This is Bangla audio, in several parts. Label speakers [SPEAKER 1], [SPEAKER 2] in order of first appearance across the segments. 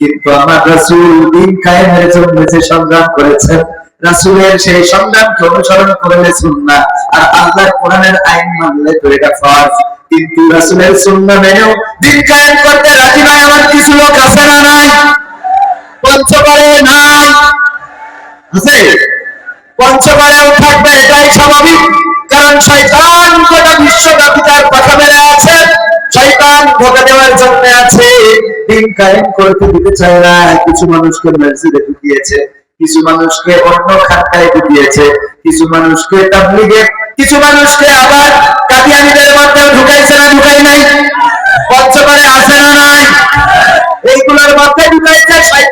[SPEAKER 1] কিন্তু আমার রাসূল দিন জন্য যে সংগ্রাম করেছেন, রাসূলের সেই সংগ্রামকে অনুসরণ করলে সুন্নাহ, আর আল্লাহর কোরআনের আইন মানলে তো এটা কিন্তু রাসূলের সুন্নাহ মেনেও দিন কায়েম করতে রাজি নয় আমার কিছু লোক আছে না নাই? কিছু মানুষকে কিছু মানুষকে অন্য খাতায় কিছু মানুষকে তাবলিগে, কিছু মানুষকে আবার কাদিয়ানিদের ঢুকাইছে না, ঢুকাই নাই? পঞ্চবারে আছে না নাই? এইগুলোর মধ্যে ঢুকাইছে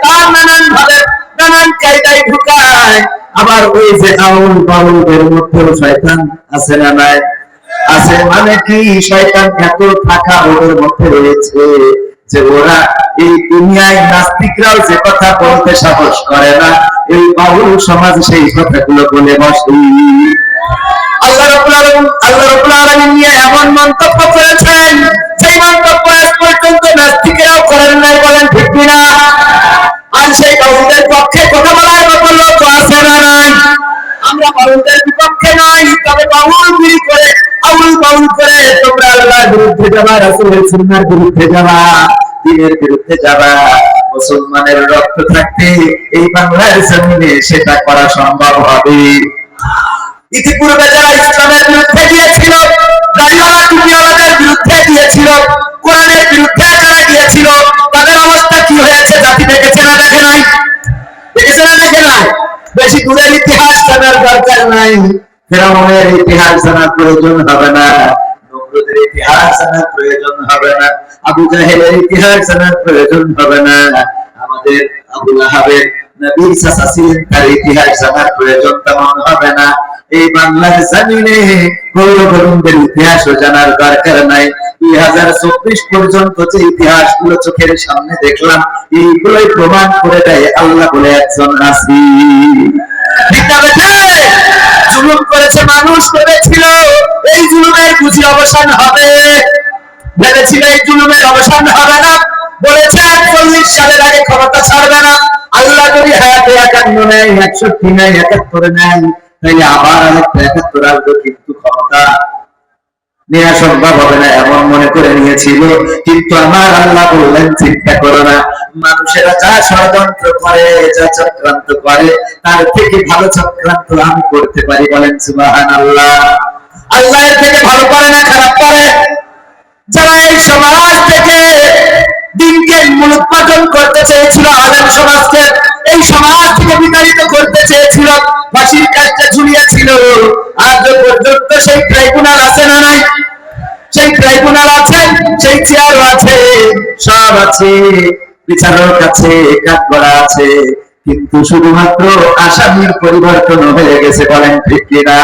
[SPEAKER 1] আবার ওই যে আউল বাউলদের মধ্যেও শয়তান আছে না নাই? আছে মানে কি? শয়তান এত থাকা ওদের মধ্যে রয়েছে যে ওরা এই দুনিয়ায় নাস্তিকরাও যে কথা বলতে সাহস করে না, এই বাউল সমাজ সেই কথাগুলো বলে বসে। আল্লাহ আল্লাহ রাব্বুল এমন মন্তব্য করেছেন তবে বাউলগিরি করে আউল বাউল করে, তোমরা আল্লাহর বিরুদ্ধে যাবা, রাসূলের সুন্নাহর বিরুদ্ধে যাবা, দিনের বিরুদ্ধে যাবা। মুসলমানের রক্ত থাকতে এই বাংলার জমিনে সেটা করা সম্ভব হবে। ইতিপূর্বে যারা ইসলামের বিরুদ্ধে গিয়েছিল, দাড়িওয়ালা টুপিওয়ালাদের বিরুদ্ধে গিয়েছিল, কোরআনের বিরুদ্ধে যারা গিয়েছিল, তাদের অবস্থা কি হয়েছে জাতি দেখেছে না দেখে নাই? দেখেছে না দেখে নাই? বেশি দূরের ইতিহাস জানার দরকার নাই। ফেরাউনের ইতিহাস জানার প্রয়োজন হবে না ইতিহাস জানার জানার দরকার নাই। দুই হাজার চব্বিশ পর্যন্ত যে ইতিহাসগুলো চোখের সামনে দেখলাম, এইগুলোই প্রমাণ করে দেয় আল্লাহ বলে একজন আসি ঠিক না? জুলুম করেছে, মানুষ ভেবেছিল এই জুলুমের বুঝি অবসান হবে। ভেবেছিল এই জুলুমের অবসান হবে না। বলেছে একচল্লিশ সালের আগে ক্ষমতা ছাড়বে না। আল্লাহ যদি হায়াতে একান্ন নেয়, একষট্টি নেয়, একাত্তরে নেয় তাহলে আবার আরেকটা একাত্তর আসবে, কিন্তু ক্ষমতা নেওয়া সম্ভব হবে না, এমন মনে করে নিয়েছিল। কিন্তু আমার আল্লাহ বললেন, চিন্তা করো না মানুষেরা যা ষড়যন্ত্র করে, যা চক্রান্ত করে, তার থেকে ভালো চক্রান্ত আমি করতে পারি বলেন সুবাহান আল্লাহ আল্লাহ থেকে ভালো পারে না খারাপ পারে যারা এই সমাজ থেকে দিনকে মূলোৎপাদন করতে চেয়েছিল আলেম সমাজকে এই সমাজ থেকে বিতাড়িত করতে চেয়েছিল, ফাঁসির কাজটা ঝুলিয়েছিল। আজ পর্যন্ত সেই ট্রাইব্যুনাল আছে না নাই? সেই ট্রাইব্যুনাল আছে, সেই চেয়ারও আছে, সব আছে। বিচারক আছে করা আছে কিন্তু শুধুমাত্র আসামির পরিবর্তন হয়ে গেছে বলেন ঠিক কিনা?